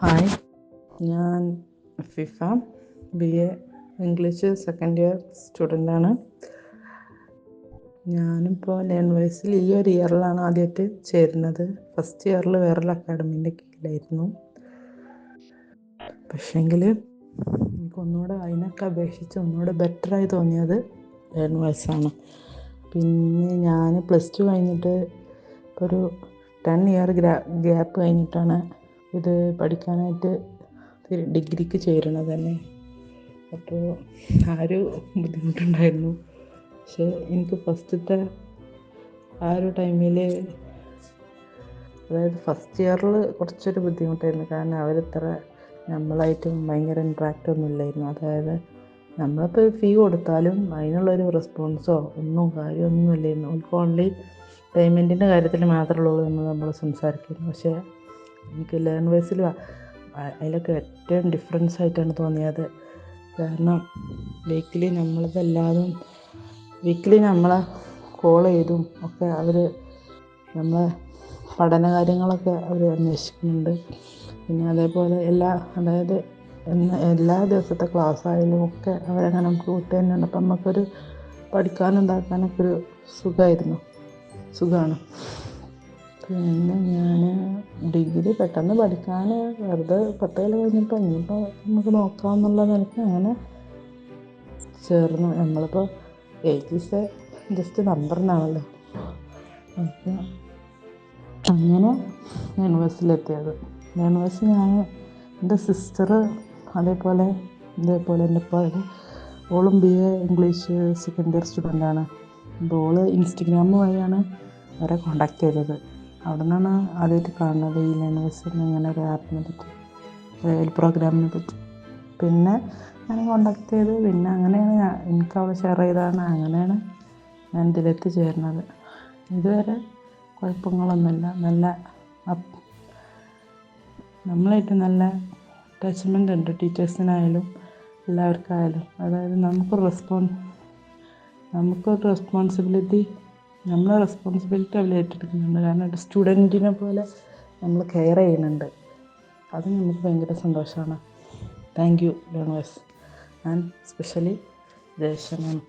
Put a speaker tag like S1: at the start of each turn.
S1: Hi. ഞാൻ Fifa B A English second year സ്റ്റുഡന്റാണ് ഞാനിപ്പോൾ learn വയസ്സിൽ ഈ ഒരു ഇയറിലാണ് ആദ്യമായിട്ട് ചേരുന്നത്. ഫസ്റ്റ് ഇയറിൽ വേറൊരു അക്കാഡമീന്റെ കീഴിലായിരുന്നു. പക്ഷേങ്കിൽ എനിക്ക് ഒന്നുകൂടെ അതിനൊക്കെ അപേക്ഷിച്ച് ഒന്നുകൂടെ ബെറ്ററായി തോന്നിയത് ലേൺ വയസ്സാണ് പിന്നെ ഞാൻ പ്ലസ് ടു കഴിഞ്ഞിട്ട് ഒരു ടെൻ ഇയർ ഗ്രാ ഗ്യാപ്പ് കഴിഞ്ഞിട്ടാണ് ഇത് പഠിക്കാനായിട്ട് ഡിഗ്രിക്ക് ചേരുന്നത് തന്നെ. അപ്പോൾ ആ ഒരു ബുദ്ധിമുട്ടുണ്ടായിരുന്നു. പക്ഷേ എനിക്ക് ഫസ്റ്റത്തെ ആ ഒരു ടൈമിൽ അതായത് ഫസ്റ്റ് ഇയറിൽ കുറച്ചൊരു ബുദ്ധിമുട്ടായിരുന്നു. കാരണം അവരിത്ര നമ്മളായിട്ടും ഭയങ്കര ഇൻട്രാക്റ്റ് ഒന്നും ഇല്ലായിരുന്നു. അതായത് നമ്മളിപ്പോൾ ഫീ കൊടുത്താലും അതിനുള്ളൊരു റെസ്പോൺസോ ഒന്നും കാര്യമൊന്നും ഇല്ലായിരുന്നു. അവർക്ക് ഓൺലി പേയ്മെന്റിന്റെ കാര്യത്തിൽ മാത്രമേ ഉള്ളൂ എന്ന് നമ്മൾ സംസാരിക്കുന്നു പക്ഷേ എനിക്ക് ലേൺ വൈസിൽ അതിലൊക്കെ ഏറ്റവും ഡിഫറൻസ് ആയിട്ടാണ് തോന്നിയത്. കാരണം വീക്കിലി നമ്മളതല്ലാതും വീക്കിലി നമ്മളെ കോൾ ചെയ്തും ഒക്കെ അവർ നമ്മളെ പഠന കാര്യങ്ങളൊക്കെ അവർ അന്വേഷിക്കുന്നുണ്ട്. പിന്നെ അതേപോലെ എല്ലാ അതായത് എല്ലാ ദിവസത്തെ ക്ലാസ് ആയാലും ഒക്കെ അവരങ്ങനെ നമുക്ക് തന്നെയുണ്ട് അപ്പം നമുക്കൊരു പഠിക്കാനും ഇതാക്കാനൊക്കെ ഒരു സുഖമായിരുന്നു സുഖമാണ് പിന്നെ ഞാൻ ഡിഗ്രി പെട്ടെന്ന് പഠിക്കാൻ വെറുതെ പത്ത് കൊല്ലം കഴിഞ്ഞപ്പോൾ ഇനിയിപ്പോൾ നമുക്ക് നോക്കാമെന്നുള്ള നിലയ്ക്ക് അങ്ങനെ ചേർന്നു. നമ്മളിപ്പോൾ എയ്റ്റീസ് ജസ്റ്റ് നമ്പറിനാണല്ലോ അപ്പോൾ അങ്ങനെ യൂണിവേഴ്സിലെത്തിയത്. യൂണിവേഴ്സിൽ ഞാൻ എന്റെ സിസ്റ്റർ അതേപോലെ ഇതേപോലെ എന്റെ ഇപ്പോൾ ഓളും B A English second year സ്റ്റുഡന്റാണ് അപ്പോൾ ഓൾ ഇൻസ്റ്റഗ്രാം വഴിയാണ് അവരെ കോണ്ടാക്ട് ചെയ്തത്. അവിടെ നിന്നാണ് ആദ്യമായിട്ട് കാണുന്നത് ഈ ലേണേഴ്സിന് ഇങ്ങനെ ഒരു ആപ്പിനെ പറ്റി ഒരു പ്രോഗ്രാമിനെ പറ്റി. പിന്നെ ഞാൻ കോണ്ടാക്ട് ചെയ്ത് പിന്നെ അങ്ങനെയാണ് എനിക്ക് അവൾ ഷെയർ ചെയ്തതാണ്. അങ്ങനെയാണ് ഞാൻ ഇതിലെത്തി ചേർന്നത്. ഇതുവരെ കുഴപ്പങ്ങളൊന്നുമില്ല. നല്ല നമ്മളായിട്ട് നല്ല അറ്റാച്ച്മെന്റ് ഉണ്ട്. ടീച്ചേഴ്സിനായാലും എല്ലാവർക്കായാലും. അതായത് നമുക്ക് റെസ്പോൺ നമുക്കൊരു റെസ്പോൺസിബിലിറ്റി നമ്മൾ റെസ്പോൺസിബിലിറ്റി അവർ ഏറ്റെടുക്കുന്നുണ്ട്. കാരണം ഒരു സ്റ്റുഡന്റിനെ പോലെ നമ്മൾ കെയർ ചെയ്യുന്നുണ്ട്. അത് നമുക്ക് ഭയങ്കര സന്തോഷമാണ്. Thank you learners and specially ദേശം